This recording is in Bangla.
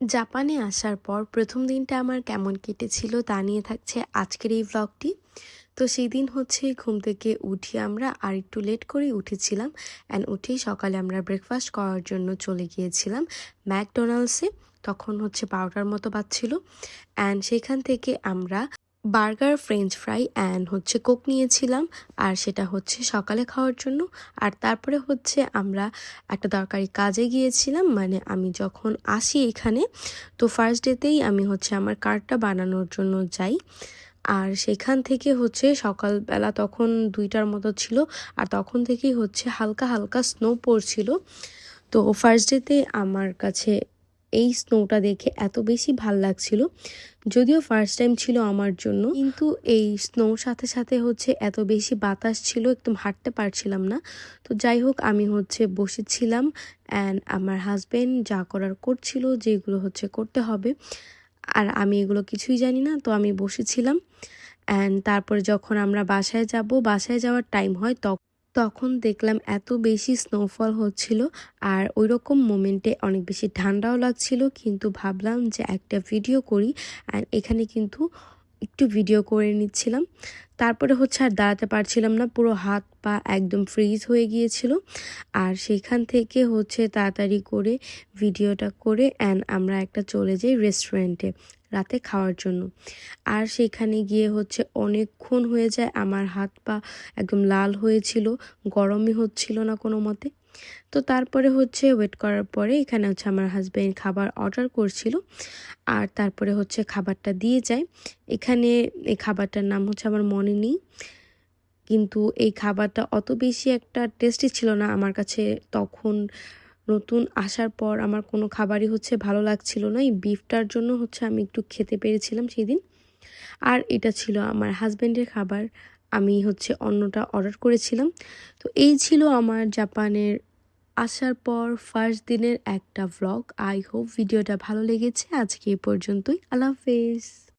জাপানে আসার পর প্রথম দিনটা আমার কেমন কেটেছিল তা নিয়ে থাকছে আজকের এই ব্লগটি তো সেই দিন হচ্ছে ঘুম থেকে উঠি আমরা আর একটু লেট করে উঠেছিলাম অ্যান্ড উঠেই সকালে আমরা ব্রেকফাস্ট করার জন্য চলে গিয়েছিলাম ম্যাকডোনাল্ডসে। তখন হচ্ছে বারোটার মতো বাজছিল অ্যান্ড সেখান থেকে আমরা বার্গার, ফ্রেঞ্চ ফ্রাই, অ্যান্ড হচ্ছে কোক নিয়েছিলাম। আর সেটা হচ্ছে সকালে খাওয়ার জন্য। আর তারপরে হচ্ছে আমরা একটা দরকারি কাজে গিয়েছিলাম। মানে আমি যখন আসি এখানে, তো ফার্স্ট ডেতেই আমি হচ্ছে আমার কার্ডটা বানানোর জন্য যাই। আর সেখান থেকে হচ্ছে সকালবেলা তখন দুইটার মতো ছিল। আর তখন থেকেই হচ্ছে হালকা হালকা স্নো পড়ছিল। তো ফার্স্ট ডেতে আমার কাছে এই স্নোটা দেখে এত বেশি ভালো লাগছিল। যদিও ফার্স্ট টাইম ছিল আমার জন্য, কিন্তু এই স্নোর সাথে সাথে হচ্ছে এত বেশি বাতাস ছিল, একদম হাঁটতে পারছিলাম না। তো যাই হোক, আমি হচ্ছে বসেছিলাম অ্যান্ড আমার হাজব্যান্ড যা করার করছিল, যেগুলো হচ্ছে করতে হবে। আর আমি এগুলো কিছুই জানি না, তো আমি বসেছিলাম। অ্যান্ড তারপরে যখন আমরা বাসায় যাব, বাসায় যাওয়ার টাইম হয় তখন তখন দেখলাম এত বেশি স্নোফল হচ্ছিল আর ওই রকম মোমেন্টে অনেক বেশি ঠান্ডাও লাগছিল। কিন্তু ভাবলাম যে একটা ভিডিও করি আর এখানে কিন্তু একটু ভিডিও করে নিচ্ছিলাম। তারপরে হচ্ছে আর দাঁড়াতে পারছিলাম না, পুরো হাত পা একদম ফ্রিজ হয়ে গিয়েছিল। আর সেখান থেকে হচ্ছে তাড়াতাড়ি করে ভিডিওটা করে অ্যান্ড আমরা একটা চলে যাই রেস্টুরেন্টে রাতে খাওয়ার জন্য। আর সেখানে গিয়ে হচ্ছে অনেকক্ষণ হয়ে যায়, আমার হাত পা একদম লাল হয়েছিল, গরমই হচ্ছিল না কোনো মতে। তো তারপরে হচ্ছে ওয়েট করার পরে এখানে হচ্ছে আমার হাজব্যান্ড খাবার অর্ডার করছিল, আর তারপরে হচ্ছে খাবারটা দিয়ে যায়। এখানে এই খাবারটার নাম হচ্ছে আমার মনে নেই কিন্তু এই খাবারটা অত বেশি একটা টেস্টি ছিল না আমার কাছে তখন। নতুন আসার পর আমার কোনো খাবারই হচ্ছে ভালো লাগছিল না। এই বিফটার জন্য হচ্ছে আমি একটু খেতে পেরেছিলাম সেই দিন আর এটা ছিল আমার হাজব্যান্ডের খাবার। আমি হচ্ছে অন্যটা অর্ডার করেছিলাম। তো এই ছিল আমার জাপানের আসার পর ফার্স্ট দিনের একটা ভ্লগ আই হোপ ভিডিওটা ভালো লেগেছে। আজকে এ পর্যন্তই। আল্লাহ হাফেজ।